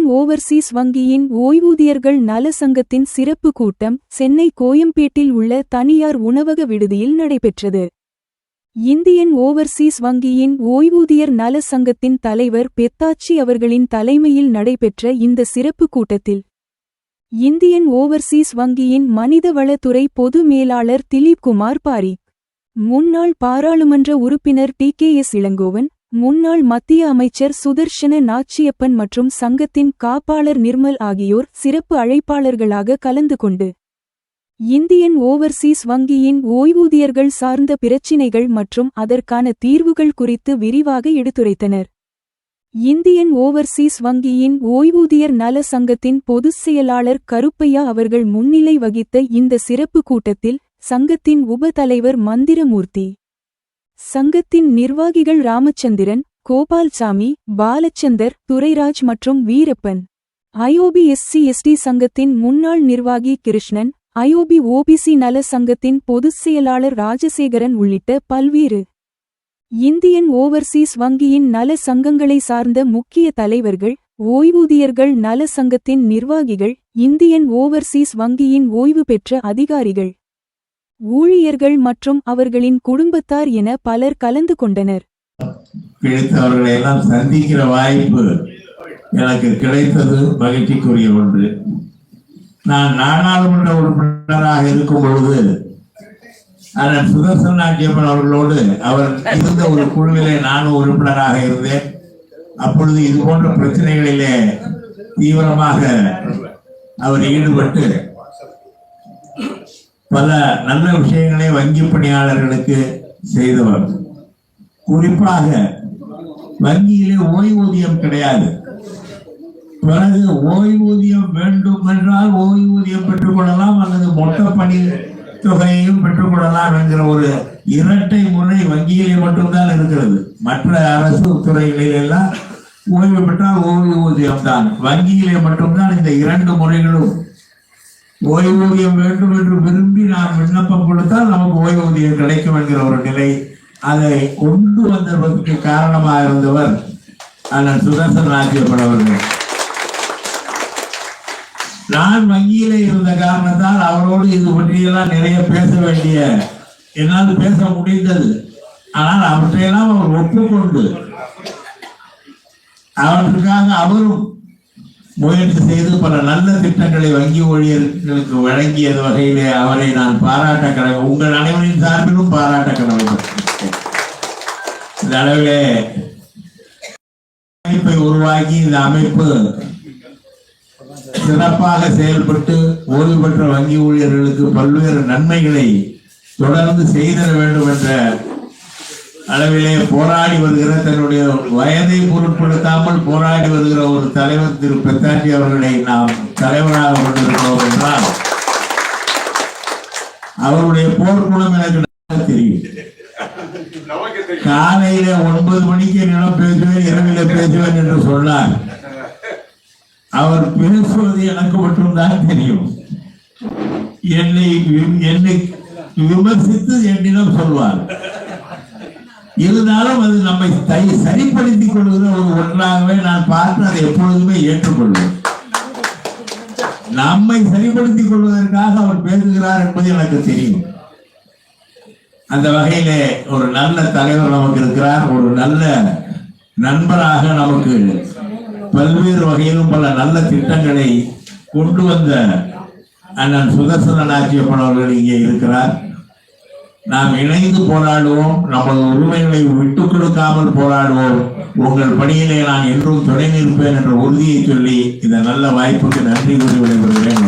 Overseas வங்கியின் ஓய்வூதியர்கள் நல சங்கத்தின் சிறப்பு கூட்டம் சென்னை கோயம்பேட்டில் உள்ள தனியார் உணவக விடுதியில் நடைபெற்றது. இந்தியன் ஓவர்சீஸ் வங்கியின் ஓய்வூதியர் நல சங்கத்தின் தலைவர் பெத்தாச்சி அவர்களின் தலைமையில் நடைபெற்ற இந்த சிறப்பு கூட்டத்தில் இந்தியன் ஓவர்சீஸ் வங்கியின் மனிதவளத்துறை பொது மேலாளர் திலீப் குமார் பாரிக் முன்னாள் பாராளுமன்ற உறுப்பினர் டி கே எஸ் இளங்கோவன் முன்னாள் மத்திய அமைச்சர் சுதர்ஷன நாச்சியப்பன் மற்றும் சங்கத்தின் காப்பாளர் நிர்மல் ஆகியோர் சிறப்பு அழைப்பாளர்களாக கலந்து கொண்டு இந்தியன் ஓவர்சீஸ் வங்கியின் ஓய்வூதியர்கள் சார்ந்த பிரச்சினைகள் மற்றும் அதற்கான தீர்வுகள் குறித்து விரிவாக எடுத்துரைத்தனர். இந்தியன் ஓவர்சீஸ் வங்கியின் ஓய்வூதியர் நல சங்கத்தின் பொதுச் செயலாளர் கருப்பையா அவர்கள் முன்னிலை வகித்த இந்த சிறப்பு கூட்டத்தில் சங்கத்தின் உப தலைவர் மந்திரமூர்த்தி சங்கத்தின் நிர்வாகிகள் ராமச்சந்திரன் கோபால்சாமி பாலச்சந்தர் துரைராஜ் மற்றும் வீரப்பன். ஐஓபி எஸ்சி எஸ்டி சங்கத்தின் முன்னாள் நிர்வாகி கிருஷ்ணன் ஐஓபி ஓபிசி நல சங்கத்தின் பொதுச் செயலாளர் ராஜசேகரன் உள்ளிட்ட பல்வேறு இந்தியன் ஓவர்சீஸ் வங்கியின் நல சங்கங்களை சார்ந்த முக்கிய தலைவர்கள் ஓய்வூதியர்கள் நல சங்கத்தின் நிர்வாகிகள் இந்தியன் ஓவர்சீஸ் வங்கியின் ஓய்வு பெற்ற அதிகாரிகள். ஊழியர்கள் மற்றும் அவர்களின் குடும்பத்தார் என பலர் கலந்து கொண்டனர். கிடைத்தவர்களை எல்லாம் சந்திக்கிற வாய்ப்பு எனக்கு கிடைத்தது மகிழ்ச்சிக்குரிய ஒன்று. நான் நாடாளுமன்ற உறுப்பினராக இருக்கும் பொழுது அண்ணன் சுதர்சன் நாட்டியம்மன் அவர்களோடு அவர் இருந்த ஒரு குழுவிலே நானும் உறுப்பினராக இருந்தேன். அப்பொழுது இது போன்ற பிரச்சனைகளிலே தீவிரமாக அவர் ஈடுபட்டு பல நல்ல விஷயங்களை வங்கி பணியாளர்களுக்கு செய்தவர். குறிப்பாக வங்கியிலே ஓய்வூதியம் கிடையாது. பிறகு ஓய்வூதியம் வேண்டும் என்றால் ஓய்வூதியம் பெற்றுக்கொள்ளலாம் அல்லது மொத்த பணி தொகையையும் பெற்றுக்கொள்ளலாம் என்கிற ஒரு இரட்டை முறை வங்கியிலே மட்டும்தான் இருக்கிறது. மற்ற அரசு துறைகளில் எல்லாம் ஓய்வு பெற்றால் ஓய்வூதியம் தான். வங்கியிலே மட்டும்தான் இந்த இரண்டு முறைகளும் ஓய்வூதியம் வேண்டும் என்று விரும்பி நாம் விண்ணப்பம் கொடுத்தால் நமக்கு ஓய்வூதியம் கிடைக்கும் என்கிற ஒரு நிலை அதை கொண்டு வந்ததற்கு காரணமாக இருந்தவர் அண்ணன் சுதர்சன் ராஜ்யப்பன் அவர்கள். நான் வங்கியிலே இருந்த காரணத்தால் அவரோடு இது பற்றியெல்லாம் நிறைய பேச வேண்டிய என்னால் பேச முடிந்தது. ஆனால் அவற்றையெல்லாம் அவர் ஒப்புக்கொண்டு அவற்றுக்காக அவரும் முயற்சி செய்து பல நல்ல திட்டங்களை வங்கி ஊழியர்களுக்கு வழங்கியது வகையிலே அவரை நான் பாராட்ட கடமை உங்கள் அனைவரின் சார்பிலும் பாராட்ட கடமை. இந்த அளவிலே அமைப்பை உருவாக்கி இந்த அமைப்பு சிறப்பாக செயல்பட்டு ஓய்வு பெற்ற வங்கி ஊழியர்களுக்கு பல்வேறு நன்மைகளை தொடர்ந்து செய்திட வேண்டும் என்ற அளவிலே போராடி வருகிற தன்னுடைய வயதை பொருட்படுத்தாமல் போராடி வருகிற ஒரு தலைவர் திரு பெத்தாட்டி அவர்களை நாம் தலைவராக கொண்டிருக்கிறோம் என்றால் அவருடைய போர்க்குணம் எனக்கு தெரியும். காலையில ஒன்பது மணிக்கு நிலம் பேசுவேன் இரவில பேசுவேன் என்று சொன்னார். அவர் பேசுவது எனக்கு மட்டும்தான் தெரியும். என்னை வி- என்னை விமர்சித்து என்னிடம் சொல்வார். இருந்தாலும் அது நம்மை தை- சரிப்படுத்திக் கொள்கிற ஒரு ஒன்றாகவே நான் பார்த்து அதை எப்பொழுதுமே ஏற்றுக்கொள்வேன். நம்மை சரிப்படுத்திக் கொள்வதற்காக அவர் பேசுகிறார் என்பது எனக்கு தெரியும். அந்த வகையிலே ஒரு நல்ல தலைவர் நமக்கு இருக்கிறார் ஒரு நல்ல நண்பராக நமக்கு பல்வேறு வகையிலும் பல நல்ல திட்டங்களை கொண்டு வந்த அண்ணன் சுதர்சன நாச்சியப்பன் அவர்கள் இங்கே இருக்கிறார். நாம் இணைந்து போராடுவோம் நமது உரிமைகளை விட்டுக் கொடுக்காமல் போராடுவோம். உங்கள் பணியிலே நான் என்றும் துணை நிற்பேன் என்ற உறுதியை சொல்லி இந்த நல்ல வாய்ப்புக்கு நன்றி கூறி விடைபெறுகிறேன்.